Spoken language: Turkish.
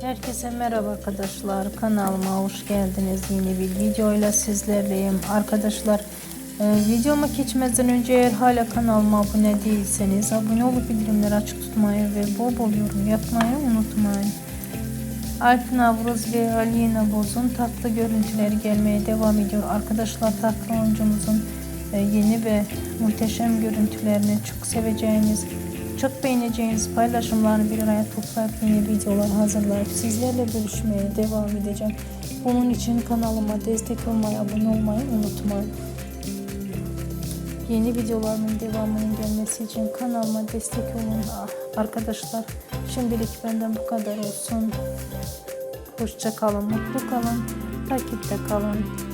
Herkese merhaba arkadaşlar. Kanalıma hoş geldiniz. Yeni bir videoyla sizlerleyim. Arkadaşlar e, videoma geçmeden önce eğer hala kanalıma abone değilseniz abone olup bildirimleri açık tutmayı ve bol bol yorum yapmayı unutmayın. Alp Navruz ve Alina Boz'un tatlı görüntüleri gelmeye devam ediyor. Arkadaşlar tatlı oyuncumuzun e, yeni ve muhteşem görüntülerini çok seveceğiniz, çok beğeneceğiniz paylaşımlarını bir araya toplayıp yeni videolar hazırlayıp sizlerle görüşmeye devam edeceğim. Bunun için kanalıma destek olmayı, abone olmayı unutmayın. Yeni videolarımın devamının gelmesi için kanalıma destek olun arkadaşlar. Şimdilik benden bu kadar olsun. Hoşça kalın, mutlu kalın, takipte kalın.